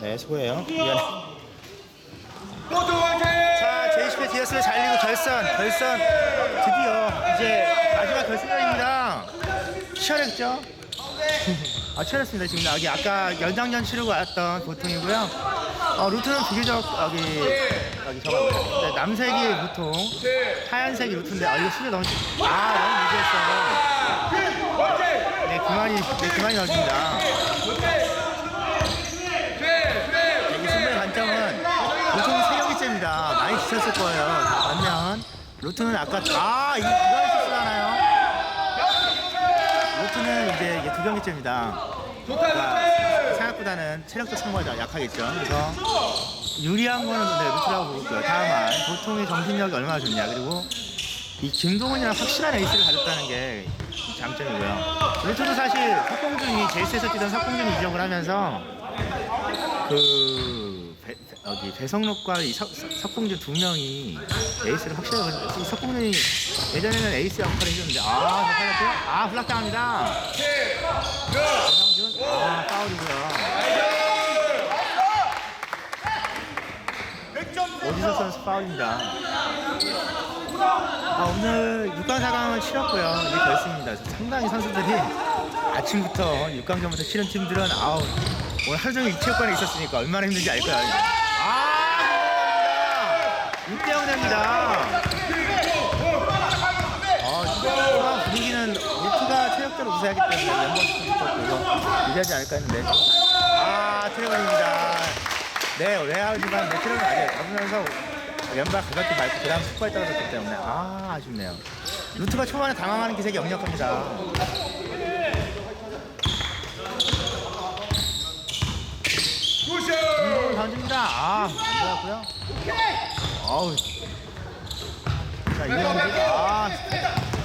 네, 수고해요. 미안해. 자, 제20회 디어스를 잘리고 결선, 결선 드디어 이제 마지막 결승전입니다. 치열했죠? 아, 치열했습니다. 지금 여기 아까 연장전 치르고 왔던 보통이고요. 어, 루트는 비교적 여기 여기 저거 뭐야? 네, 남색이 보통, 하얀색이 루트인데 아 이거 수제 너무 아 너무 무리했어요. 네, 그만이 네, 그만이 넣어줍니다. 지쳤을 거예요. 반면 로트는 아까 아 이- 이걸 실수하나요? 로트는 이제 이게 두 경기째입니다. 그러니까 생각보다는 체력적 상관이 약하겠죠. 그래서 유리한 거는 네, 루트라고 보고 있고요. 다만 보통의 정신력이 얼마나 좋냐 그리고 이 김동훈이랑 확실한 에이스를 가졌다는 게 장점이고요. 루트도 사실 석공준이 제이스에서 뛰던 석공준이 이적을 하면서 그 배, 여기 배성록과 이 석, 석- 석공준 두 명이 에이스를 확실하게 가졌어요. 이 석공준이 예전에는 에이스 역할을 해줬는데 아 잘했고요. 아 블락당합니다. 배성준 아 파울이고요. 오지석 선수 파울입니다. 아, 오늘 6강 4강을 치렀고요. 이제 결승입니다. 상당히 선수들이 아침부터 6강전부터 치른 팀들은 아우 오늘 하루 종일 체육관에 있었으니까 얼마나 힘든지 알 거야. 아, 6대0 됩니다. 아, 분위기는 루트가 체력적으로 우세하기 때문에 그거 유리하지 않을까 했는데 아, 트래블입니다. 네, 레알지만 네, 트래블 아니에요. 잡으면서 왼발 가볍게 밟고 그 다음 속발에 떨어졌기 때문에 아 아쉽네요 루트가 초반에 당황하는 기색이 역력합니다 운동을 던집니다 아 안되었고요 어우. 자 이영기 아.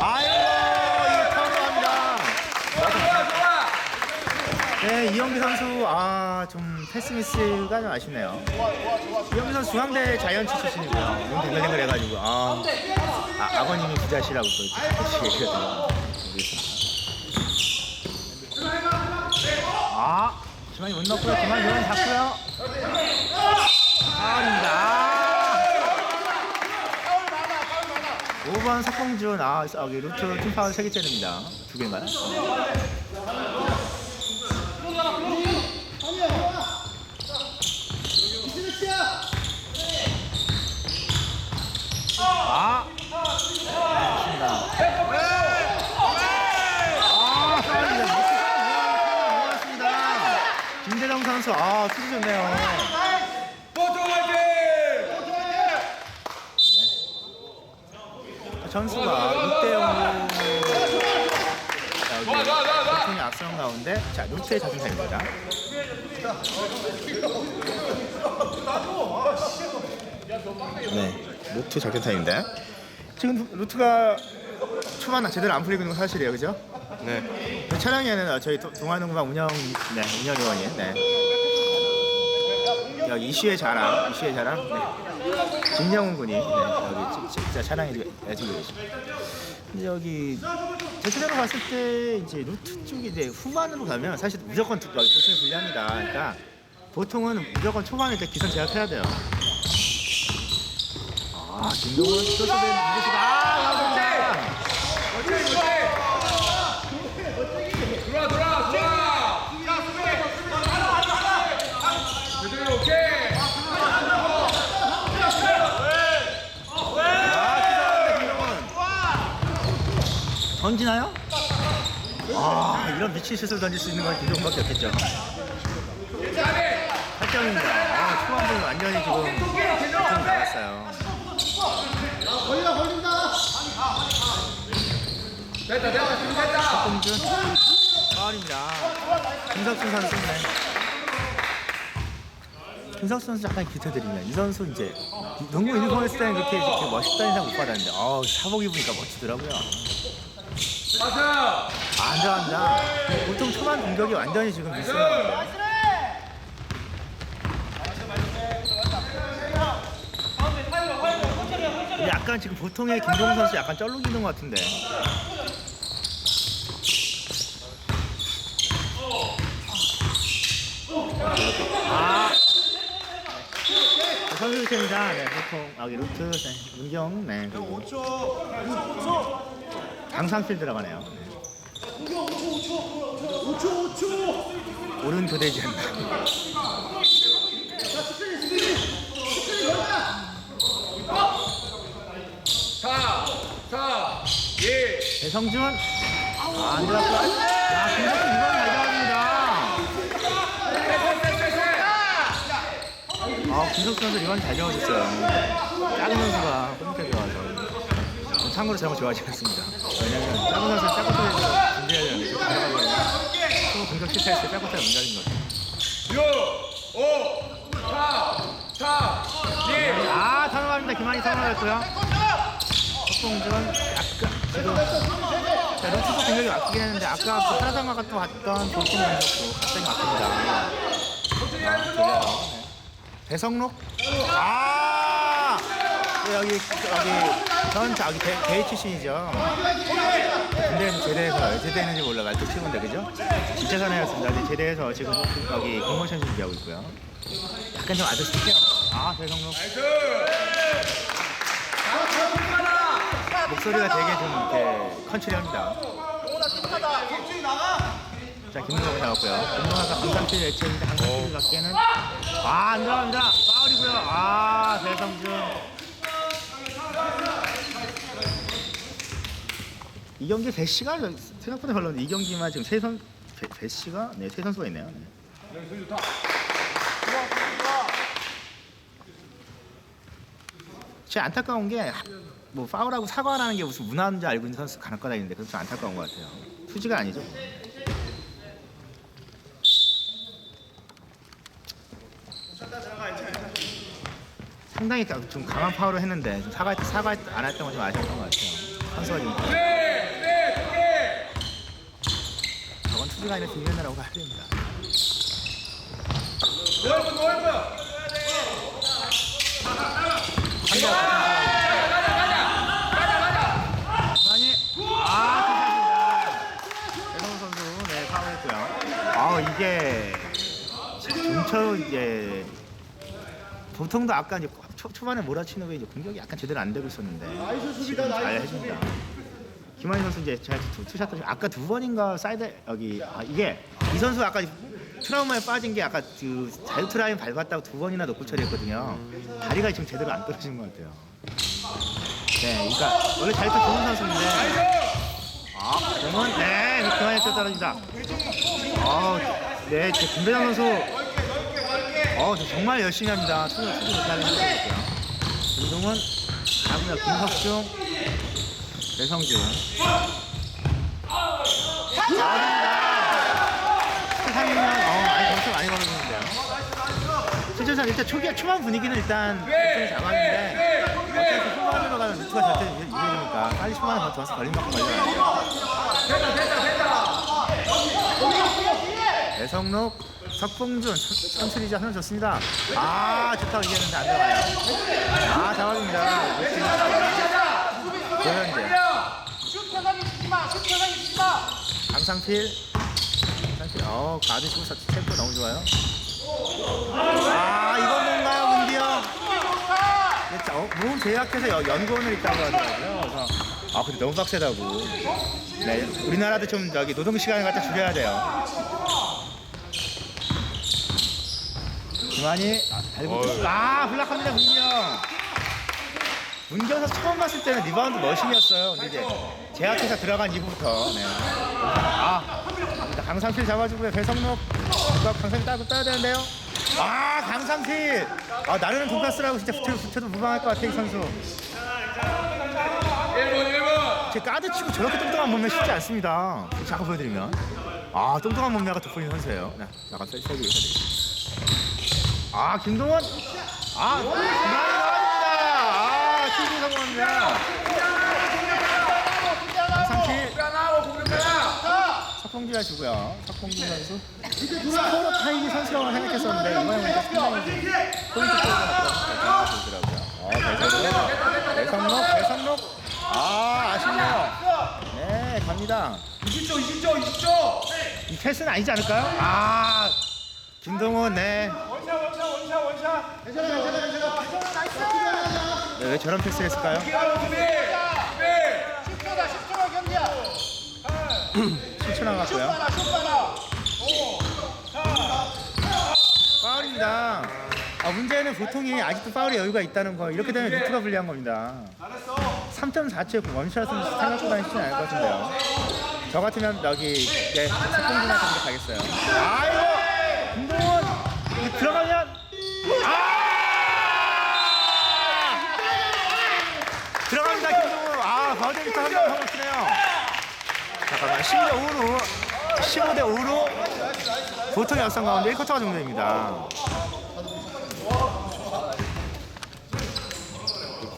아이고 타운합니다. 네 이영기 선수 아 좀 패스 미스가 좀 아쉽네요. 이영기 선수 중앙대 자이언츠 출신이고요. 눈 뱅글뱅글 해 가지고 아, 아 아버님이 부자시라고 또 같이 얘기하더라고요. 아 주방이 못 넣고요. 그만 요원 잡고요. 파울입니다 5번 석봉준 아 여기 루트 팀 파울 3개째입니다 두 개인가요? 아 좋습니다 아 파울입니다 모았습니다 김대정 선수 아 수비 좋네요 모두 화이팅! 전수가 6대 0으로 여기 보통이 앞서는 가운데 자 루트의 자승타입니다 네 루트 작전타임인데 지금 루트가 초반 제대로 안 풀리고 있는 건 사실이에요 그죠? 네. 그 촬영에는 저희 도- 동아농구방 운영 네 운영위원이 네 여기 이슈의 자랑 이슈의 자랑 네. 김영훈 군이 네, 여기 지- 진짜 주고 계십니다. 근데 여기 대체적으로 봤을 때 이제 루트 쪽이 이제 후반으로 가면 사실 무조건 두- 보통이 불리합니다. 그러니까 보통은 무조건 초반에 기선 제압해야 돼요. 아 김동훈 아 나옵니다. 돌아 돌아 돌아! 제대로 오케이! 아, 김동훈. 던지나요? 아, 이런 미친 슛을 던질 수 있는 건 김동훈밖에 없겠죠. 8점입니다. 아, 초반부는 완전히 지금 좀 나갔어요. 됐다 됐다 지금 됐다! 홍준 파울입니다. 김석준 선수네. 김석준 선수 약간 기태드립니다. 이 선수 이제 농구 유니폼 했을 때는 그렇게, 이렇게 멋있다는 인상 못 받았는데, 어 사복 입으니까 멋지더라고요. 가자! 앉아 앉아. 보통 초반 공격이 완전히 지금. 근데 약간 지금 보통의 김동훈 선수 약간 쩔룩이는 것 같은데. 아 선수 교체입니다. 네, 보통 여기 루트, 네, 문경, 네, 그리고 5초, 강상필 들어가네요. 네. 오른 교대지 않나. 사, 사, 예. 배성준, 아, 안 들어갔고, 야, 김석준 선수 이번 잘 잡아줬어요. 작은 선수가 홈까지 좋아서. 참고로 저런 거 좋아하지 않습니다. 왜냐면 작은 선수 작은 소리에서 준비해야 되는데, 그렇게 들어가면 또 공격 실패했을 때 작은 소리가 문제인 거죠. 6, 5, 4, 4, 2. 아, 선호합니다. 김한희 선호했고요. 석봉준 약간 지금 자, 루트도 공격이 막히긴 했는데 아까 그 하나상가가 또 왔던 돌풍 공격도 갑자기. 아. 네. 배성록 아 네, 여기 여기 전 대, 대회 출신이죠. 근데 제대해서 제대했는지 몰라 말도 치는데 그죠? 진짜 사나이였습니다. 제대해서 지금 여기 공모션 준비하고 있고요. 약간 좀 아저씨죠? 아 배성록 목소리가 되게 좀 이렇게 컨츄리합니다. 자 김동호가 잡았고요. 김동호가 강상필 예측인데 강상필 갖기에는 아안 들어갑니다. 파울이고요. 아 배성준 이 경기 배시가 생각보다 별로인데 이 경기만 지금 세 선 배시가 네 세 선수가 있네요. 네. 제 안타까운 게 뭐 파울하고 사과하는 게 무슨 문화인 줄 알고 있는 선수 간혹가다 있는데 그건 좀 안타까운 것 같아요. 투지가 아니죠. 상당히 가- 좀 강한 파울을 했는데 좀 사과 사과 안 했던 건 좀 아쉬웠던 것 같아요. 선수가 좀 네, 네, 두 넓어. 많이 아 괜찮습니다. 배성우 선수. 아 이게 중초 이제 보통도 아까 이제 초, 초반에 몰아치는 게 이제 공격이 약간 제대로 안 되고 있었는데 지금 잘 해줍니다. 김한희 선수 이제 제가 투, 투샷 도 아까 두 번인가 사이드 여기 아 이게 이 선수 아까 트라우마에 빠진 게 아까 그 자유투 라인 밟았다고 두 번이나 노골 처리했거든요. 다리가 지금 제대로 안 떨어지는 것 같아요. 네, 그러니까 원래 자유투 좋은 선수인데 아, 공은 네, 그만에 또 떨어진다. 아, 네, 제 김배장 선수 어, 저 정말 열심히 합니다. 투수 투수 못하는 선수였고요. 김동훈, 다음날 김석중, 배성준. 잘합니다. 3년, 어, 많이 점수 많이 벌어주는데요. 실제로 일단 초기 초반 분위기는 일단 좀 잡았는데 어차피 후반으로 가면 루트가 절대 유리니까 빨리 초반에 더 좋아서 걸린 만큼 됐다. 배성록, 석봉준, 선출이자 선수 좋습니다. 아 좋다고 얘기했는데 안 들어가요. 아 잡아줍니다. 고현재, 강상필, 강상필, 어 가드 치고 템포 너무 좋아요. 아 이건 뭔가요, 문디 형? 네, 어, 몸 제약해서 여- 연구원을 있다고 하더라고요. 그래서 아 근데 너무 빡세다고. 네, 우리나라도 좀 저기 노동 시간을 갖다 줄여야 돼요. 그만이 아, 달고 아 블락합니다 문기 형. 선수 처음 봤을 때는 리바운드 머신이었어요. 근데 이제 제약해서 들어간 이후부터 네. 아 갑니다. 강상필 잡아주고요. 배성록 이거 강상필 따고 떠야 되는데요. 아 강상필 아 나르는 돈가스라고 진짜 붙여, 붙여도 무방할 것 같아 이 선수. 1번, 1번. 제 까드 치고 저렇게 뚱뚱한 몸매 쉽지 않습니다. 잠깐 보여드리면 아 뚱뚱한 몸매가 돋보이는 선수예요. 네, 잠깐 세 세게 해드리겠습니다. 아 김동원 아 그만이 나갑니다. 아 TG 성공합니다. 공격하나. 석봉주가 주고요. 석봉주 선수 스코어 타이기 선수라고 생각했었는데 이번에 보니까 상당히 좀 포인트 플레이가 나더라고요. 어 배성록 배성록 배성록 아 아쉽네요. 네 갑니다. 20초, 20초, 20초. 이 패스는 아니지 않을까요? 아 김동훈 네 원샷, 원샷, 원샷, 원샷. 네, 왜 저런 패스를 했을까요? 준 비 준비 10초다 10초가 경기야 7초 남았고요. 파울입니다. 아, 문제는 보통이 아직도 파울의 여유가 있다는 거. 이렇게 되면 루트가 불리한 겁니다. 3.4초에 원샷은 생각보다 쉽지 않을 것 같은데요. 저 같으면 여기 네, 석공준한테 가겠어요. 아이고! 하고 있네요. 잠깐만 15대 5로 15대 5로 보통 역선 가운데 1쿼터가 종료됩니다.